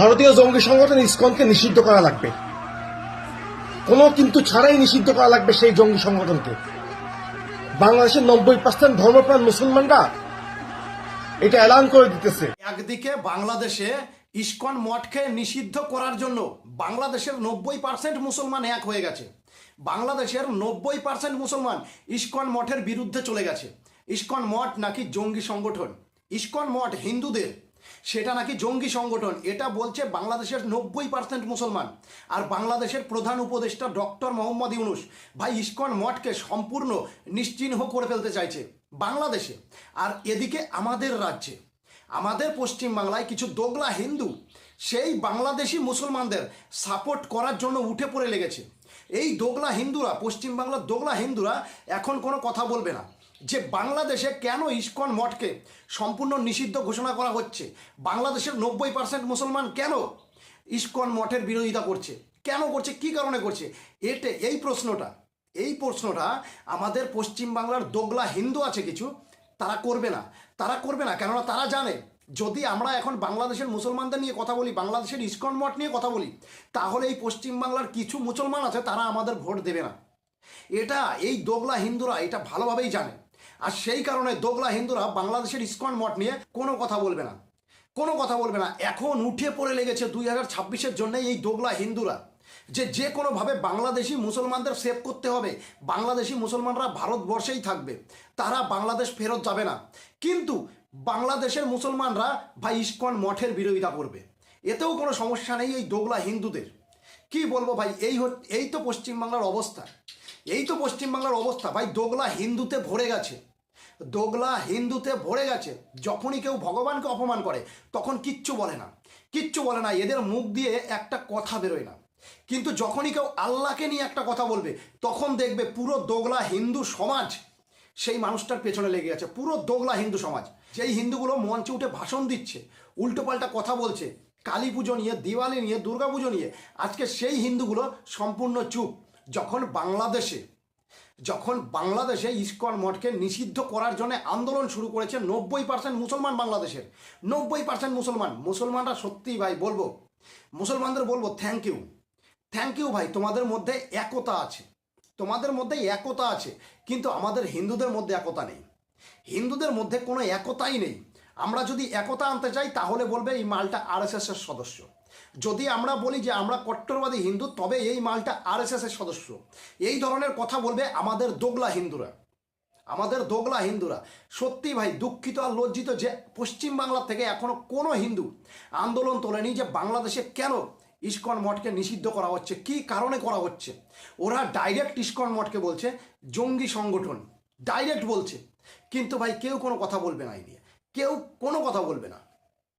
ভারতীয় জঙ্গি সংগঠন ইসকনকে নিষিদ্ধ করা লাগবে। কোনো কিন্তু ছাড়াই নিষিদ্ধ করা লাগবে সেই জঙ্গি সংগঠনকে। বাংলাদেশের নব্বই পার্সেন্ট ধর্মপ্রাণ মুসলমানরা এটা এলান করে দিতেছে। একদিকে বাংলাদেশে ইস্কন মঠকে নিষিদ্ধ করার জন্য বাংলাদেশের নব্বই পার্সেন্ট মুসলমান এক হয়ে গেছে। বাংলাদেশের নব্বই পার্সেন্ট মুসলমান ইস্কন মঠের বিরুদ্ধে চলে গেছে। ইস্কন মঠ নাকি জঙ্গি সংগঠন? ইস্কন মঠ হিন্দুদের সেটা নাকি জঙ্গি সংগঠন, এটা বলছে বাংলাদেশের নব্বই পার্সেন্ট মুসলমান। আর বাংলাদেশের প্রধান উপদেষ্টা ডক্টর মোহাম্মদ ইউনুস, ভাই ইস্কন মঠকে সম্পূর্ণ নিশ্চিহ্ন করে ফেলতে চাইছে বাংলাদেশে। আর এদিকে আমাদের রাজ্যে, আমাদের পশ্চিম বাংলায় কিছু দোগলা হিন্দু, সেই বাংলাদেশি মুসলমানদের সাপোর্ট করার জন্য উঠে পড়ে লেগেছে। এই দোগলা হিন্দুরা, পশ্চিমবাংলার দোগলা হিন্দুরা এখন কোনো কথা বলবে না। যে বাংলাদেশে কেন ইস্কন মঠকে সম্পূর্ণ নিষিদ্ধ ঘোষণা করা হচ্ছে? বাংলাদেশের নব্বই পার্সেন্ট মুসলমান কেন ইস্কন মঠের বিরোধিতা করছে? কেন করছে? কি কারণে করছে? এতে এই প্রশ্নটা এই প্রশ্নটা আমাদের পশ্চিম বাংলার দোগলা হিন্দু আছে কিছু, তারা করবে না। তারা করবে না, কেননা তারা জানে, যদি আমরা এখন বাংলাদেশের মুসলমানদের নিয়ে কথা বলি, বাংলাদেশের ইস্কন মঠ নিয়ে কথা বলি, তাহলে এই পশ্চিম বাংলার কিছু মুসলমান আছে, তারা আমাদের ভোট দেবে না। এটা এই দোগলা হিন্দুরা এটা ভালোভাবেই জানে। আর সেই কারণে দোগলা হিন্দুরা বাংলাদেশের ইস্কন মঠ নিয়ে কোনো কথা বলবে না। কোনো কথা বলবে না। এখন উঠে পড়ে লেগেছে দুই হাজার ছাব্বিশের জন্য এই দোগলা হিন্দুরা। যে যে কোনোভাবে বাংলাদেশি মুসলমানদের সেভ করতে হবে, বাংলাদেশি মুসলমানরা ভারতবর্ষেই থাকবে, তারা বাংলাদেশ ফেরত যাবে না। কিন্তু বাংলাদেশের মুসলমানরা ভাই ইস্কন মঠের বিরোধিতা করবে। এতেও কোনো সমস্যা নেই এই দোগলা হিন্দুদের। কি বলব ভাই, এই এই তো পশ্চিমবাংলার অবস্থা। এই তো পশ্চিমবাংলার অবস্থা। ভাই দোগলা হিন্দুতে ভরে গেছে। দোগলা হিন্দুতে ভরে গেছে। যখনই কেউ ভগবানকে অপমান করে, তখন কিচ্ছু বলে না। কিচ্ছু বলে না, এদের মুখ দিয়ে একটা কথা বেরোয় না। কিন্তু যখনই কেউ আল্লাহকে নিয়ে একটা কথা বলবে, তখন দেখবে পুরো দোগলা হিন্দু সমাজ সেই মানুষটার পেছনে লেগে আছে পুরো দোগলা হিন্দু সমাজ। যেই হিন্দুগুলো মঞ্চে উঠে ভাষণ দিচ্ছে, উল্টোপাল্টা কথা বলছে, কালী পুজো নিয়ে, দিওয়ালি নিয়ে, দুর্গা পুজো নিয়ে, আজকে সেই হিন্দুগুলো সম্পূর্ণ চুপ। যখন বাংলাদেশে যখন বাংলাদেশে ইস্কন মঠকে নিষিদ্ধ করার জন্য আন্দোলন শুরু করেছে নব্বই পার্সেন্ট মুসলমান বাংলাদেশের। নব্বই পার্সেন্ট মুসলমান। মুসলমানরা সত্যিই ভাই বলব, মুসলমানদের বলব থ্যাংক ইউ থ্যাংক ইউ ভাই, তোমাদের মধ্যে একতা আছে। তোমাদের মধ্যে একতা আছে, কিন্তু আমাদের হিন্দুদের মধ্যে একতা নেই। হিন্দুদের মধ্যে কোনো একতাই নেই। আমরা যদি একতা আনতে চাই, তাহলে বলবে এই মালটা আরএসএস এর সদস্য। যদি আমরা বলি যে আমরা কট্টরবাদী হিন্দু, তবে এই মালটা আরএসএস এর সদস্য। এই ধরনের কথা বলবে আমাদের দোগলা হিন্দুরা। আমাদের দোগলা হিন্দুরা। সত্যি ভাই, দুঃখিত আর লজ্জিত যে পশ্চিম বাংলা থেকে এখনও কোনো হিন্দু আন্দোলন তোলেনি যে বাংলাদেশে কেন ইস্কন মঠকে নিষিদ্ধ করা হচ্ছে, কি কারণে করা হচ্ছে। ওরা ডাইরেক্ট ইস্কন মঠকে বলছে, জঙ্গি সংগঠন। ডাইরেক্ট বলছে। কিন্তু ভাই, কেউ কোনো কথা বলবে না এই নিয়ে। কেউ কোনো কথা বলবে না।